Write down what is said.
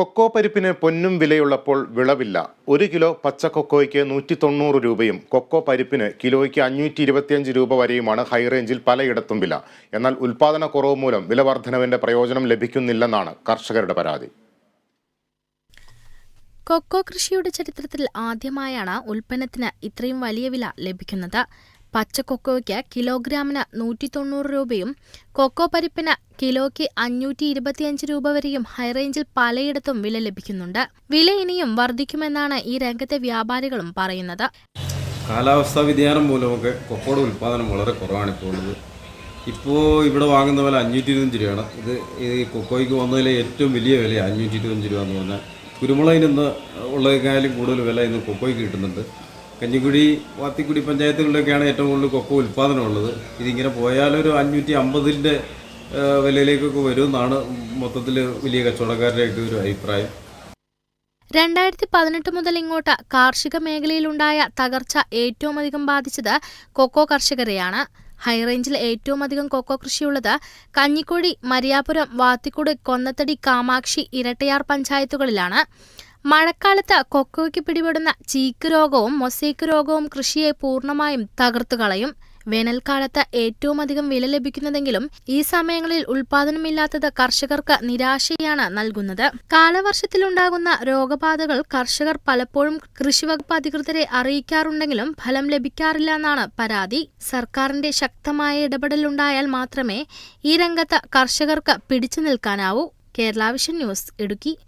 Cocoa പരിപ്പിന് പൊന്നും വിലയുള്ളപ്പോൾ വിളവില്ല. ഒരു kilo പച്ച കൊക്കോയ്ക്ക് നൂറ്റി തൊണ്ണൂറ് രൂപയും കൊക്കോ പരിപ്പിന് കിലോയ്ക്ക് അഞ്ഞൂറ്റി ഇരുപത്തിയഞ്ച് രൂപ വരെയുമാണ് ഹൈറേഞ്ചിൽ പലയിടത്തും വില. എന്നാൽ ഉൽപാദന കുറവ് മൂലം വില വർധനവിന്റെ പ്രയോജനം ലഭിക്കുന്നില്ലെന്നാണ് കർഷകരുടെ പരാതി. കൊക്കോ കൃഷിയുടെ ചരിത്രത്തിൽ ആദ്യമായാണ് ഉൽപ്പന്നത്തിന് ഇത്രയും വലിയ വില ലഭിക്കുന്നത്. പച്ച കൊക്കോയ്ക്ക് കിലോഗ്രാമിന് നൂറ്റി തൊണ്ണൂറ് രൂപയും കൊക്കോ പരിപ്പിന് കിലോയ്ക്ക് അഞ്ഞൂറ്റി ഇരുപത്തിയഞ്ച് രൂപ വരെയും ഹൈറേഞ്ചിൽ പലയിടത്തും വില ലഭിക്കുന്നുണ്ട്. വില ഇനിയും വർദ്ധിക്കുമെന്നാണ് ഈ രംഗത്തെ വ്യാപാരികളും പറയുന്നത്. കാലാവസ്ഥാ വ്യതിയാനം മൂലമൊക്കെ കൊക്കോയുടെ ഉൽപ്പാദനം വളരെ കുറവാണ് ഇപ്പോൾ ഉള്ളത്. ഇപ്പോൾ ഇവിടെ വാങ്ങുന്ന വില അഞ്ഞൂറ്റി ഇരുപത്തഞ്ച് രൂപയാണ്. ഇത് ഈ കൊക്കോയ്ക്ക് വന്നതിലെ ഏറ്റവും വലിയ വില അഞ്ഞൂറ്റി ഇരുപത്തഞ്ച് രൂപ എന്ന് പറഞ്ഞാൽ കുരുമുളകിന് ഇന്ന് ഉള്ളതിനേക്കാളും കൂടുതൽ വില ഇന്ന് കൊക്കോയ്ക്ക് കിട്ടുന്നുണ്ട്. കഞ്ഞിക്കുടി വാത്തിക്കുടി പഞ്ചായത്തുകളിലൊക്കെയാണ് ഏറ്റവും കൂടുതൽ കൊക്കോ ഉൽപ്പാദനമുള്ളത്. ഇതിങ്ങനെ പോയാലൊരു അഞ്ഞൂറ്റി അമ്പതിന്റെ വിലയിലേക്കൊക്കെ വരുമെന്നാണ് മൊത്തത്തിൽ വലിയ കച്ചവടക്കാരുടെയൊക്കെ ഒരു അഭിപ്രായം. രണ്ടായിരത്തി പതിനെട്ട് മുതൽ ഇങ്ങോട്ട് കാർഷിക മേഖലയിലുണ്ടായ തകർച്ച ഏറ്റവും അധികം ബാധിച്ചത് കൊക്കോ കർഷകരെയാണ്. ഹൈറേഞ്ചിൽ ഏറ്റവും അധികം കൊക്കോ കൃഷിയുള്ളത് കഞ്ഞിക്കുഴി മരിയാപുരം വാത്തിക്കുടി കൊന്നത്തടി കാമാക്ഷി ഇരട്ടയാർ പഞ്ചായത്തുകളിലാണ്. മഴക്കാലത്ത് കൊക്കോയ്ക്ക് പിടിപെടുന്ന ചീക്ക് രോഗവും മൊസൈക്ക് രോഗവും കൃഷിയെ പൂർണമായും തകർത്തു കളയും. വേനൽക്കാലത്ത് ഏറ്റവും അധികം വില ലഭിക്കുന്നതെങ്കിലും ഈ സമയങ്ങളിൽ ഉൽപാദനമില്ലാത്തത് കർഷകർക്ക് നിരാശയാണ് നൽകുന്നത്. കാലവർഷത്തിലുണ്ടാകുന്ന രോഗബാധകൾ കർഷകർ പലപ്പോഴും കൃഷിവകുപ്പ് അധികൃതരെ അറിയിക്കാറുണ്ടെങ്കിലും ഫലം ലഭിക്കാറില്ല എന്നാണ് പരാതി. സർക്കാരിന്റെ ശക്തമായ ഇടപെടലുണ്ടായാൽ മാത്രമേ ഈ രംഗത്ത് കർഷകർക്ക് പിടിച്ചു നിൽക്കാനാവൂ. Kerala vision news Idukki.